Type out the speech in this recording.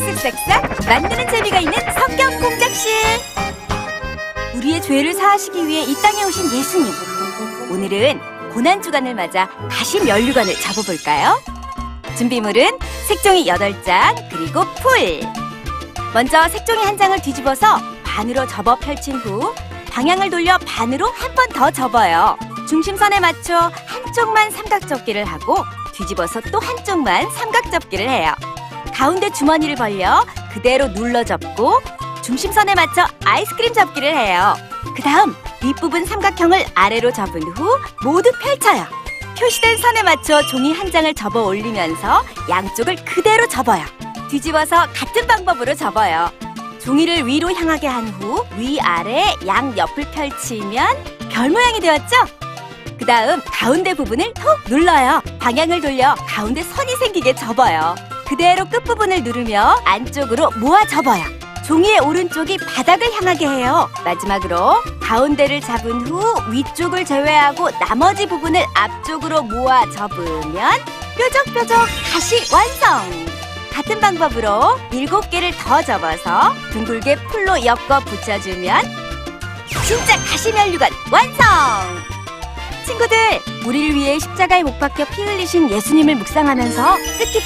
쓱쓱싹 만드는 재미가 있는 성경 공작실. 우리의 죄를 사하시기 위해 이 땅에 오신 예수님. 오늘은 고난 주간을 맞아 다시 면류관을 접어볼까요? 준비물은 색종이 8장 그리고 풀. 먼저 색종이 한 장을 뒤집어서 반으로 접어 펼친 후 방향을 돌려 반으로 한 번 더 접어요. 중심선에 맞춰 한쪽만 삼각 접기를 하고 뒤집어서 또 한쪽만 삼각 접기를 해요. 가운데 주머니를 벌려 그대로 눌러 접고 중심선에 맞춰 아이스크림 접기를 해요. 그 다음 윗부분 삼각형을 아래로 접은 후 모두 펼쳐요. 표시된 선에 맞춰 종이 한 장을 접어 올리면서 양쪽을 그대로 접어요. 뒤집어서 같은 방법으로 접어요. 종이를 위로 향하게 한 후 위아래 양 옆을 펼치면 별 모양이 되었죠? 그 다음 가운데 부분을 톡 눌러요. 방향을 돌려 가운데 선이 생기게 접어요. 그대로 끝부분을 누르며 안쪽으로 모아 접어요. 종이의 오른쪽이 바닥을 향하게 해요. 마지막으로 가운데를 잡은 후 위쪽을 제외하고 나머지 부분을 앞쪽으로 모아 접으면 뾰족뾰족 다시 완성! 같은 방법으로 일곱 개를 더 접어서 둥글게 풀로 엮어 붙여주면 진짜 가시 면류관 완성! 친구들, 우리를 위해 십자가에 못 박혀 피 흘리신 예수님을 묵상하면서 뜻깊